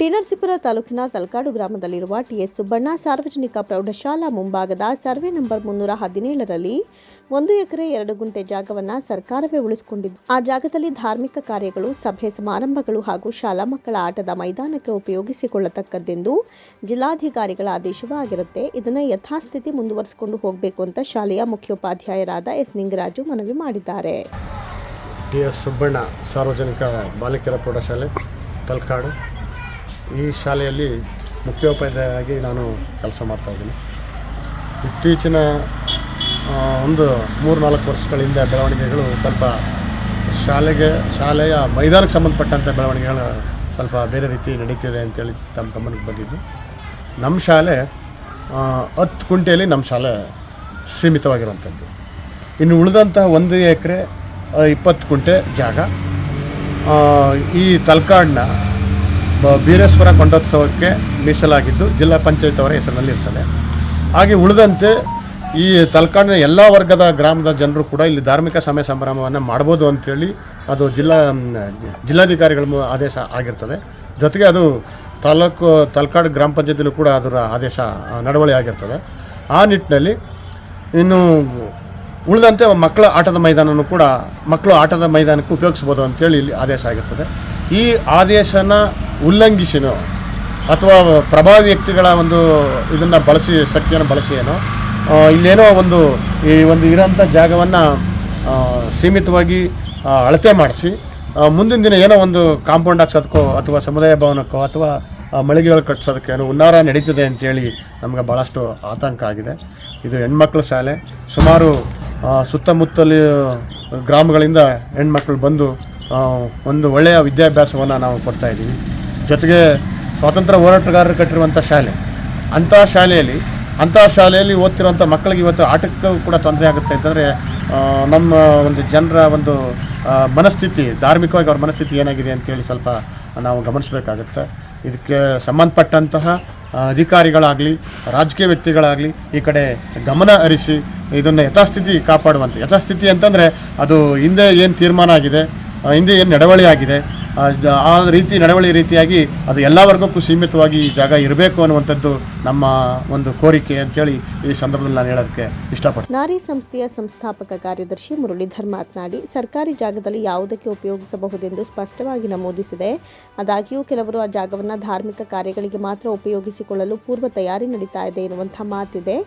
ಟಿನರಸೀಪುರ ತಾಲೂಕಿನ ತಲಕಾಡು ಗ್ರಾಮದಲ್ಲಿರುವ ಟಿಎಸ್ ಸುಬ್ಬಣ್ಣ ಸಾರ್ವಜನಿಕ ಪ್ರೌಢಶಾಲಾ ಮುಂಭಾಗದ ಸರ್ವೆ ನಂಬರ್ ಮುನ್ನೂರ ಹದಿನೇಳರಲ್ಲಿ ಒಂದು ಎಕರೆ ಎರಡು ಗುಂಟೆ ಜಾಗವನ್ನು ಸರ್ಕಾರವೇ ಉಳಿಸಿಕೊಂಡಿದ್ದು, ಆ ಜಾಗದಲ್ಲಿ ಧಾರ್ಮಿಕ ಕಾರ್ಯಗಳು, ಸಭೆ ಸಮಾರಂಭಗಳು ಹಾಗೂ ಶಾಲಾ ಮಕ್ಕಳ ಆಟದ ಮೈದಾನಕ್ಕೆ ಉಪಯೋಗಿಸಿಕೊಳ್ಳತಕ್ಕದ್ದೆಂದು ಜಿಲ್ಲಾಧಿಕಾರಿಗಳ ಆದೇಶವಾಗಿರುತ್ತೆ. ಇದನ್ನು ಯಥಾಸ್ಥಿತಿ ಮುಂದುವರಿಸಿಕೊಂಡು ಹೋಗಬೇಕು ಅಂತ ಶಾಲೆಯ ಮುಖ್ಯೋಪಾಧ್ಯಾಯರಾದ ಎಸ್ ನಿಂಗರಾಜು ಮನವಿ ಮಾಡಿದ್ದಾರೆ. ಟಿ ಎಸ್ ಸುಬ್ಬಣ್ಣ ಸಾರ್ವಜನಿಕ ಬಾಲಕಿಯರ ಪ್ರೌಢಶಾಲೆ, ತಲಕಾಡು. ಈ ಶಾಲೆಯಲ್ಲಿ ಮುಖ್ಯೋಪಾಧ್ಯಾಯರಾಗಿ ನಾನು ಕೆಲಸ ಮಾಡ್ತಾಯಿದ್ದೀನಿ ಇತ್ತೀಚಿನ ಒಂದು ಮೂರು ನಾಲ್ಕು ವರ್ಷಗಳಿಂದ ಬೆಳವಣಿಗೆಗಳು ಸ್ವಲ್ಪ ಶಾಲೆಗೆ, ಶಾಲೆಯ ಮೈದಾನಕ್ಕೆ ಸಂಬಂಧಪಟ್ಟಂಥ ಬೆಳವಣಿಗೆಗಳು ಸ್ವಲ್ಪ ಬೇರೆ ರೀತಿ ನಡೀತಿದೆ ಅಂತೇಳಿ ತಮ್ಮ ಗಮನಕ್ಕೆ ಬಂದಿದ್ದು. ನಮ್ಮ ಶಾಲೆ ಹತ್ತು ಕುಂಟೆಯಲ್ಲಿ ನಮ್ಮ ಶಾಲೆ ಸೀಮಿತವಾಗಿರುವಂಥದ್ದು. ಇನ್ನು ಉಳಿದಂತಹ ಒಂದು ಎಕರೆ ಇಪ್ಪತ್ತು ಕುಂಟೆ ಜಾಗ. ಈ ತಲಕಾಡಿನ ಬ ಬೀರೇಶ್ವರ ಕೊಂಡೋತ್ಸವಕ್ಕೆ ಮೀಸಲಾಗಿದ್ದು ಜಿಲ್ಲಾ ಪಂಚಾಯತ್ ಅವರ ಹೆಸರಿನಲ್ಲಿ ಇರ್ತದೆ. ಹಾಗೆ ಉಳಿದಂತೆ ಈ ತಲಕಾಡಿನ ಎಲ್ಲ ವರ್ಗದ ಗ್ರಾಮದ ಜನರು ಕೂಡ ಇಲ್ಲಿ ಧಾರ್ಮಿಕ ಸಮಯ ಸಂಭ್ರಮವನ್ನು ಮಾಡ್ಬೋದು ಅಂತೇಳಿ ಅದು ಜಿಲ್ಲಾ ಜಿಲ್ಲಾಧಿಕಾರಿಗಳ ಆದೇಶ ಆಗಿರ್ತದೆ. ಜೊತೆಗೆ ಅದು ತಾಲೂಕು, ತಲಕಾಡು ಗ್ರಾಮ ಪಂಚಾಯತಿಲೂ ಕೂಡ ಅದರ ಆದೇಶ ನಡವಳಿ ಆಗಿರ್ತದೆ. ಆ ನಿಟ್ಟಿನಲ್ಲಿ ಇನ್ನು ಉಳಿದಂತೆ ಮಕ್ಕಳ ಆಟದ ಮೈದಾನನೂ ಕೂಡ ಮಕ್ಕಳು ಆಟದ ಮೈದಾನಕ್ಕೆ ಉಪಯೋಗಿಸ್ಬೋದು ಅಂತೇಳಿ ಇಲ್ಲಿ ಆದೇಶ ಆಗಿರ್ತದೆ. ಈ ಆದೇಶನ ಉಲ್ಲಂಘಿಸಿನೋ ಅಥವಾ ಪ್ರಭಾವಿ ವ್ಯಕ್ತಿಗಳ ಒಂದು ಇದನ್ನು ಬಳಸಿ, ಶಕ್ತಿಯನ್ನು ಬಳಸಿ ಏನೋ ಇಲ್ಲೇನೋ ಒಂದು ಈ ಒಂದು ಇರೋಂಥ ಜಾಗವನ್ನು ಸೀಮಿತವಾಗಿ ಅಳತೆ ಮಾಡಿಸಿ ಮುಂದಿನ ದಿನ ಏನೋ ಒಂದು ಕಾಂಪೌಂಡ್ ಹಾಕ್ಸೋದಕ್ಕೋ ಅಥವಾ ಸಮುದಾಯ ಭವನಕ್ಕೋ ಅಥವಾ ಮಳಿಗೆಗಳು ಕಟ್ಸೋದಕ್ಕೆ ಏನೋ ಹುನ್ನಾರ ನಡೀತದೆ ಅಂತೇಳಿ ನಮಗೆ ಭಾಳಷ್ಟು ಆತಂಕ ಆಗಿದೆ. ಇದು ಹೆಣ್ಮಕ್ಳ ಶಾಲೆ. ಸುಮಾರು ಸುತ್ತಮುತ್ತಲು ಗ್ರಾಮಗಳಿಂದ ಹೆಣ್ಮಕ್ಳು ಬಂದು ಒಂದು ಒಳ್ಳೆಯ ವಿದ್ಯಾಭ್ಯಾಸವನ್ನು ನಾವು ಕೊಡ್ತಾ ಇದ್ದೀವಿ. ಜೊತೆಗೆ ಸ್ವಾತಂತ್ರ್ಯ ಹೋರಾಟಗಾರರು ಕಟ್ಟಿರುವಂಥ ಶಾಲೆ. ಅಂಥ ಶಾಲೆಯಲ್ಲಿ ಅಂಥ ಶಾಲೆಯಲ್ಲಿ ಓದ್ತಿರುವಂಥ ಮಕ್ಕಳಿಗೆ ಇವತ್ತು ಆಟಕ್ಕೂ ಕೂಡ ತೊಂದರೆ ಆಗುತ್ತೆ ಅಂತಂದರೆ ನಮ್ಮ ಒಂದು ಜನರ ಒಂದು ಮನಸ್ಥಿತಿ, ಧಾರ್ಮಿಕವಾಗಿ ಅವ್ರ ಮನಸ್ಥಿತಿ ಏನಾಗಿದೆ ಅಂತೇಳಿ ಸ್ವಲ್ಪ ನಾವು ಗಮನಿಸಬೇಕಾಗುತ್ತೆ. ಇದಕ್ಕೆ ಸಂಬಂಧಪಟ್ಟಂತಹ ಅಧಿಕಾರಿಗಳಾಗಲಿ, ರಾಜಕೀಯ ವ್ಯಕ್ತಿಗಳಾಗಲಿ ಈ ಕಡೆ ಗಮನ ಹರಿಸಿ ಇದನ್ನು ಯಥಾಸ್ಥಿತಿ ಕಾಪಾಡುವಂಥ ಯಥಾಸ್ಥಿತಿ ಅಂತಂದರೆ ಅದು ಹಿಂದೆ ಏನು ತೀರ್ಮಾನ ಆಗಿದೆ, ಹಿಂದೆ ಏನು ನಡವಳಿ ಆಗಿದೆ ಆ ರೀತಿ ನಡವಳಿ ರೀತಿಯಾಗಿ ಅದು ಎಲ್ಲ ವರ್ಗಕ್ಕೂ ಸೀಮಿತವಾಗಿ ಈ ಜಾಗ ಇರಬೇಕು ಅನ್ನುವಂಥದ್ದು ನಮ್ಮ ಒಂದು ಕೋರಿಕೆ ಅಂತೇಳಿ ಈ ಸಂದರ್ಭದಲ್ಲಿ ನಾನು ಹೇಳೋದಕ್ಕೆ ಇಷ್ಟಪಡ್ತೀನಿ. ನಾರಿ ಸಂಸ್ಥೆಯ ಸಂಸ್ಥಾಪಕ ಕಾರ್ಯದರ್ಶಿ ಮುರಳೀಧರ್ ಮಾತನಾಡಿ, ಸರ್ಕಾರಿ ಜಾಗದಲ್ಲಿ ಯಾವುದಕ್ಕೆ ಉಪಯೋಗಿಸಬಹುದೆಂದು ಸ್ಪಷ್ಟವಾಗಿ ನಮೂದಿಸಿದೆ. ಆದಾಗ್ಯೂ ಕೆಲವರು ಆ ಜಾಗವನ್ನು ಧಾರ್ಮಿಕ ಕಾರ್ಯಗಳಿಗೆ ಮಾತ್ರ ಉಪಯೋಗಿಸಿಕೊಳ್ಳಲು ಪೂರ್ವ ತಯಾರಿ ನಡೀತಾ ಇದೆ ಎನ್ನುವಂಥ ಮಾತಿದೆ.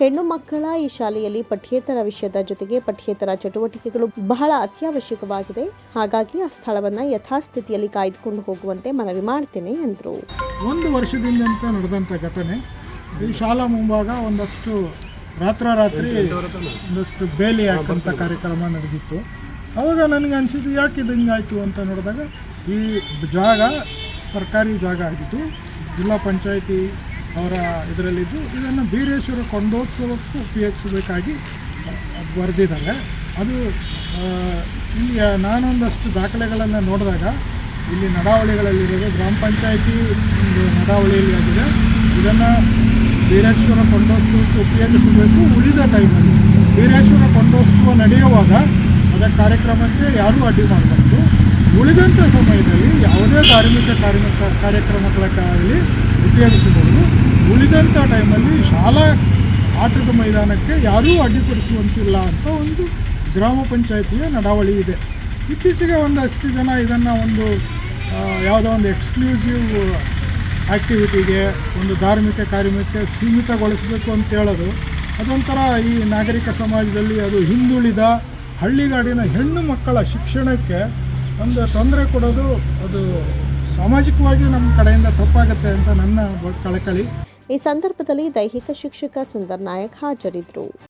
ಹೆಣ್ಣು ಮಕ್ಕಳ ಈ ಶಾಲೆಯಲ್ಲಿ ಪಠ್ಯೇತರ ವಿಷಯದ ಜೊತೆಗೆ ಪಠ್ಯೇತರ ಚಟುವಟಿಕೆಗಳು ಬಹಳ ಅತ್ಯವಶ್ಯಕವಾಗಿದೆ. ಹಾಗಾಗಿ ಆ ಸ್ಥಳವನ್ನು ಯಥಾಸ್ಥಿತಿಯಲ್ಲಿ ಕಾಯ್ದುಕೊಂಡು ಹೋಗುವಂತೆ ಮನವಿ ಮಾಡ್ತೇನೆ ಎಂದರು. ಒಂದು ವರ್ಷದಿಂದ ನಡೆದಂಥ ಘಟನೆ. ಈ ಶಾಲಾ ಮುಂಭಾಗ ಒಂದಷ್ಟು ರಾತ್ರೋರಾತ್ರಿ ಒಂದಷ್ಟು ಬೇಲಿ ಹಾಕಂಥ ಕಾರ್ಯಕ್ರಮ ನಡೆದಿತ್ತು. ಅವಾಗ ನನಗೆ ಅನಿಸಿದ್ದು, ಯಾಕೆ ಇದು ಹಿಂಗಾಯಿತು ಅಂತ ನೋಡಿದಾಗ, ಈ ಜಾಗ ಸರ್ಕಾರಿ ಜಾಗ ಆಗಿತ್ತು ಜಿಲ್ಲಾ ಪಂಚಾಯಿತಿ ಅವರ ಇದರಲ್ಲಿದ್ದು ಇದನ್ನು ಬೀರೇಶ್ವರ ಕೊಂಡೋತ್ಸವಕ್ಕೂ ಉಪಯೋಗಿಸಬೇಕಾಗಿ ಬರೆದಿದ್ದಾರೆ. ಅದು ಇಲ್ಲಿ ನಾನೊಂದಷ್ಟು ದಾಖಲೆಗಳನ್ನು ನೋಡಿದಾಗ ಇಲ್ಲಿ ನಡಾವಳಿಗಳಲ್ಲಿರೋದು ಗ್ರಾಮ ಪಂಚಾಯಿತಿ ಒಂದು ನಡಾವಳಿಯಲ್ಲಿ ಆಗಿದೆ. ಇದನ್ನು ವೀರೇಶ್ವರ ಕೊಂಡೋತ್ಸವಕ್ಕೆ ಉಪಯೋಗಿಸಬೇಕು ಉಳಿದ ಟೈಮಲ್ಲಿ. ವೀರೇಶ್ವರ ಕೊಂಡೋತ್ಸವ ನಡೆಯುವಾಗ ಅದರ ಕಾರ್ಯಕ್ರಮಕ್ಕೆ ಯಾರೂ ಅಡ್ಡಿ ಮಾಡಬಾರ್ದು. ಉಳಿದಂಥ ಸಮಯದಲ್ಲಿ ಯಾವುದೇ ಧಾರ್ಮಿಕ ಕಾರ್ಮಿಕ ಕಾರ್ಯಕ್ರಮಗಳಕ್ಕಾಗಲಿ ಉಪಯೋಗಿಸಬಹುದು. ಉಳಿದಂಥ ಟೈಮಲ್ಲಿ ಶಾಲಾ ಆಟದ ಮೈದಾನಕ್ಕೆ ಯಾರೂ ಅಡ್ಡಿಪಡಿಸುವಂತಿಲ್ಲ ಅಂತ ಒಂದು ಗ್ರಾಮ ಪಂಚಾಯಿತಿಯ ನಡಾವಳಿ ಇದೆ. ಇತ್ತೀಚೆಗೆ ಒಂದಷ್ಟು ಜನ ಇದನ್ನು ಒಂದು ಯಾವುದೋ ಒಂದು ಎಕ್ಸ್ಕ್ಲೂಸಿವ್ ಆ್ಯಕ್ಟಿವಿಟಿಗೆ ಒಂದು ಧಾರ್ಮಿಕ ಕಾರ್ಯಕ್ಕೆ ಸೀಮಿತಗೊಳಿಸಬೇಕು ಅಂತ ಹೇಳೋದು, ಅದೊಂಥರ ಈ ನಾಗರಿಕ ಸಮಾಜದಲ್ಲಿ ಅದು ಹಿಂದುಳಿದ ಹಳ್ಳಿಗಾಡಿನ ಹೆಣ್ಣು ಮಕ್ಕಳ ಶಿಕ್ಷಣಕ್ಕೆ ಒಂದು ತೊಂದರೆ ಕೊಡೋದು ಅದು ಸಾಮಾಜಿಕವಾಗಿ ನಮ್ಮ ಕಡೆಯಿಂದ ತಪ್ಪಾಗುತ್ತೆ ಅಂತ ನನ್ನ ಕಳಕಳಿ. ಈ ಸಂದರ್ಭದಲ್ಲಿ ದೈಹಿಕ ಶಿಕ್ಷಕ ಸುಂದರ್ ನಾಯಕ್ ಹಾಜರಿದ್ದರು